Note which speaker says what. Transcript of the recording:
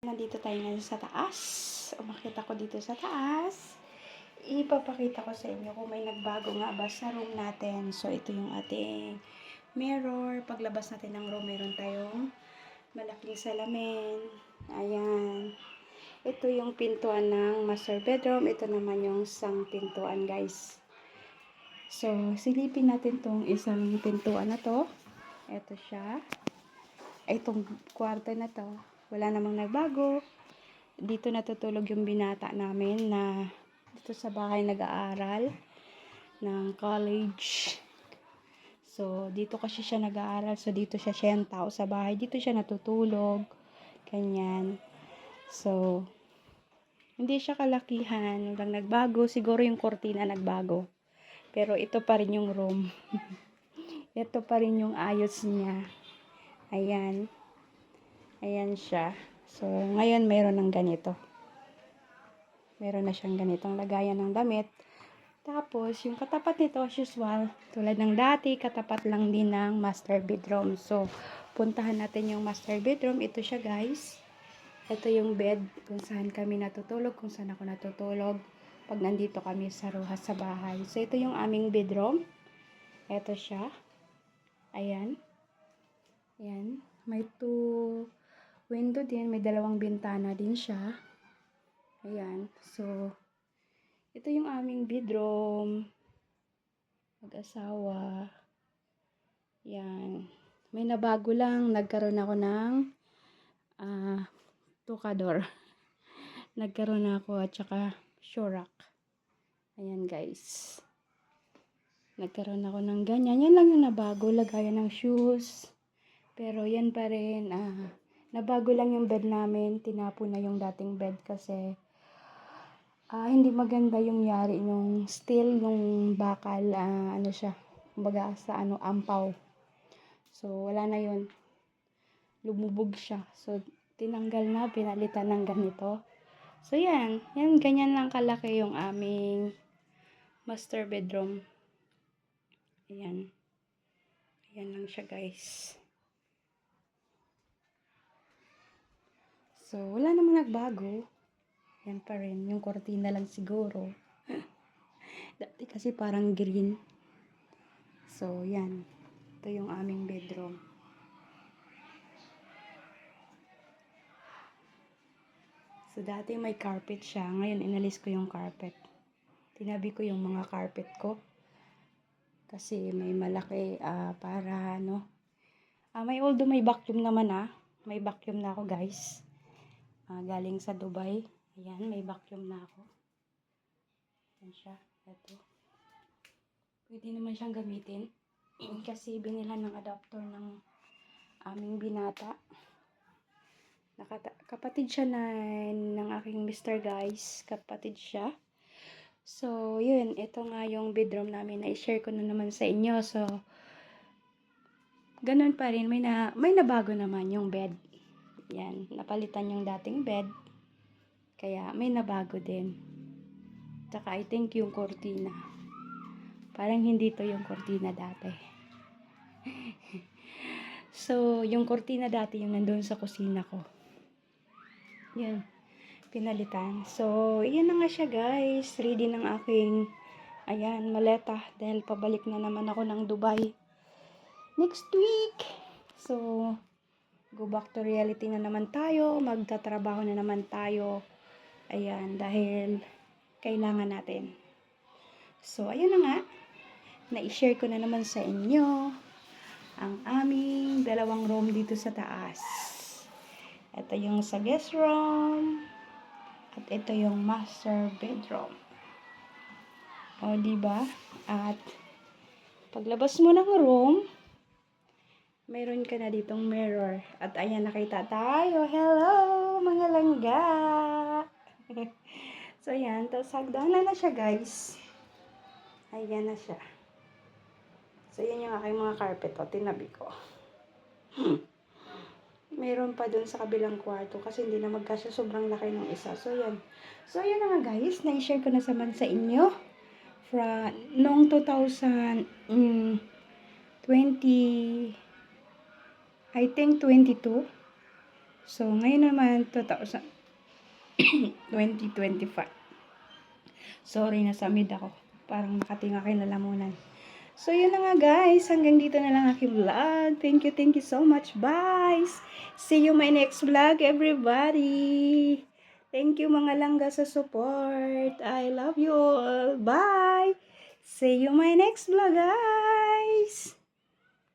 Speaker 1: Nandito tayo ngayon sa taas. Umakit ako dito sa taas. Ipapakita ko sa inyo kung may nagbago nga ba sa room natin. So, ito yung ating mirror. Paglabas natin ng room, meron tayong malaking salamin. Ayan. Ito yung pintuan ng master bedroom. Ito naman yung isang pintuan, guys. So, silipin natin tong isang pintuan na to. Ito siya. Itong kwarto na to. Wala namang nagbago. Dito natutulog yung binata namin na dito sa bahay nag-aaral ng college. So, dito kasi siya nag-aaral. So, dito siya siya yung tao sa bahay. Dito siya natutulog. Ganyan. So, hindi siya kalakihan. Walang nagbago. Siguro yung kortina nagbago. Pero ito pa rin yung room. ito pa rin yung ayos niya. Ayan. Ayan siya. So, ngayon mayroon ng ganito. Meron na siyang ganitong lagayan ng damit. Tapos, yung katapat nito, as usual, tulad ng dati, katapat lang din ng master bedroom. So, puntahan natin yung master bedroom. Ito siya, guys. Ito yung bed kung saan kami natutulog, kung saan ako natutulog pag nandito kami sa ruha sa bahay. So, ito yung aming bedroom. Ito siya. Ayan. Ayan. May two window din. May dalawang bintana din siya. Ayan. So, ito yung aming bedroom. Mag-asawa. Yan. May nabago lang. Nagkaroon ako ng ah tukador. Nagkaroon ako at saka shurak. Ayan guys. Nagkaroon ako ng ganyan. Yan lang yung nabago. Lagayan ng shoes. Pero yan pa rin. Ah, nabago lang yung bed namin. Tinapon na yung dating bed kasi ah, hindi maganda yung yari yung steel yung bakal ah, ano siya kumbaga sa ano ampaw. So wala na yun. Lumubog siya. So tinanggal na pinalitan ng ganito. So yan. Yan ganyan lang kalaki yung aming master bedroom. Ayan. Ayan lang siya guys so wala namang nagbago yan pa rin. Yung kortina lang siguro. Dati kasi parang green. So, yan. Ito yung aming bedroom. So, dati may carpet siya. Ngayon, inalis ko yung carpet. Tinabi ko yung mga carpet ko. Kasi may malaki ah, para ano. Ah, may although may vacuum naman ah. May vacuum na ako guys. Ah, galing sa Dubai. Ayan, may vacuum na ako. Ayan siya. Ito. Pwede naman siyang gamitin. Kasi binila ng adapter ng aming binata. Nakata kapatid siya na ng aking Mr. Guys. Kapatid siya. So, yun. Ito nga yung bedroom namin na i-share ko na naman sa inyo. So, ganun pa rin. May, na, may nabago naman yung bed. Yan. Napalitan yung dating bed. Kaya may nabago din. Tsaka I think yung cortina. Parang hindi to yung cortina dati. so, yung cortina dati yung nandun sa kusina ko. Yan. Pinalitan. So, yan na nga siya guys. Ready ng aking ayan, maleta. Dahil pabalik na naman ako ng Dubai. Next week. So, go back to reality na naman tayo. Magtatrabaho na naman tayo. Ayan, dahil kailangan natin. So, ayun na nga. Na-share ko na naman sa inyo ang aming dalawang room dito sa taas. Ito yung sa guest room. At ito yung master bedroom. O, di ba? At paglabas mo ng room, meron ka na ditong mirror. At ayan, nakita tayo. Hello, mga langga! so, ayan. Tapos, hagdanan na siya, guys. Ayan na siya. So, yan yung aking mga carpet. O, tinabi ko. Meron pa dun sa kabilang kwarto kasi hindi na magkasya sobrang laki ng isa. So, yan. So, yan na nga, guys. Na-share ko na saman sa inyo. Fra, noong 2000, mm, 20, I think 22. So, ngayon naman, 2000, 2025. Sorry, nasa mid ako. Parang nakatinga kay lalamunan. So, yun na nga guys. Hanggang dito na lang aking vlog. Thank you, thank you so much. Bye! See you my next vlog, everybody! Thank you mga langga sa support. I love you all. Bye! See you my next vlog, guys!